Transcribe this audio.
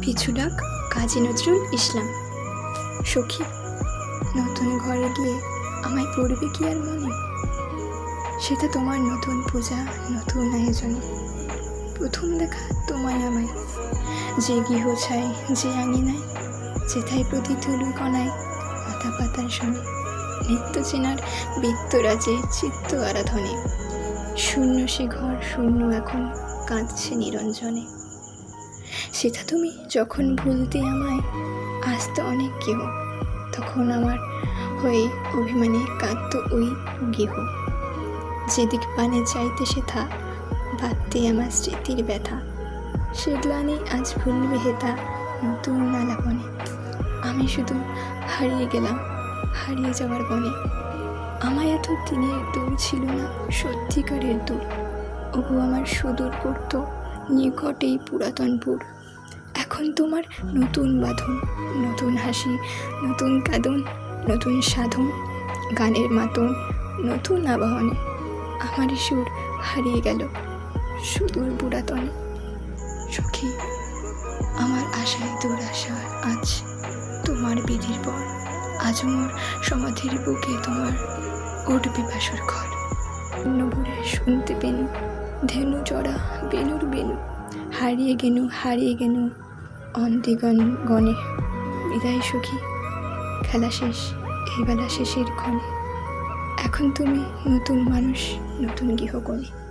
পিছু ডাক কাজী নজরুল ইসলাম। সখী, নতুন ঘরে গিয়ে আমায় পড়বে কি আর মনে? সেটা তোমার নতুন পূজা, নতুন আয়োজনে। প্রথম দেখা তোমায় আমায়। যে গৃহ ছাই যে আঙিনায়, যেথায় প্রতি তুলু কণায় পাতা পাতার শোনে নিত্য চেনার বৃত্তরাজে চিত্ত আরাধনে। শূন্য সে ঘর, শূন্য এখন কাঁদছে নিরঞ্জনে। সেটা তুমি যখন ভুলতে আমায় আসতো অনেক কেহ তখন আমার হয়ে অভিমানে কাঁদত ওই গেহ যেদিক পানে চাইতে সেথা বাঁধতে আমার স্মৃতির ব্যথা, সে গ্লানি আজ ভুলবে হেতা নতুন আলাপনে আমি শুধু হারিয়ে গেলাম, হারিয়ে যাওয়ার বনে। আমায় এত দিনের দূর ছিল না, সত্যিকারের দূর। ওগো আমার সুদূর করতো নিকটেই পুরাতনপুর এখন তোমার নতুন বাঁধন, নতুন হাসি, নতুন কাঁদন, নতুন সাধন, গানের মাতন নতুন আবাহনে আমার সুর হারিয়ে গেল সুদূর পুরাতনে। সখী, আমার আশায় দুরাশা আজ তোমার বিধির পর। আজ মোর সমাধির বুকে তোমার উঠবে বাসর ঘর। নবুরে শুনতে পেনু ধেনু চড়া, বেনুর বেনু, হারিয়ে গেনু হারিয়ে গেনু, অন্তিগণ গণে। বিদায় সুখী, খেলা শেষ, এই বেলা শেষের ক্ষণে। এখন তুমি নতুন মানুষ, নতুন গৃহকোণে।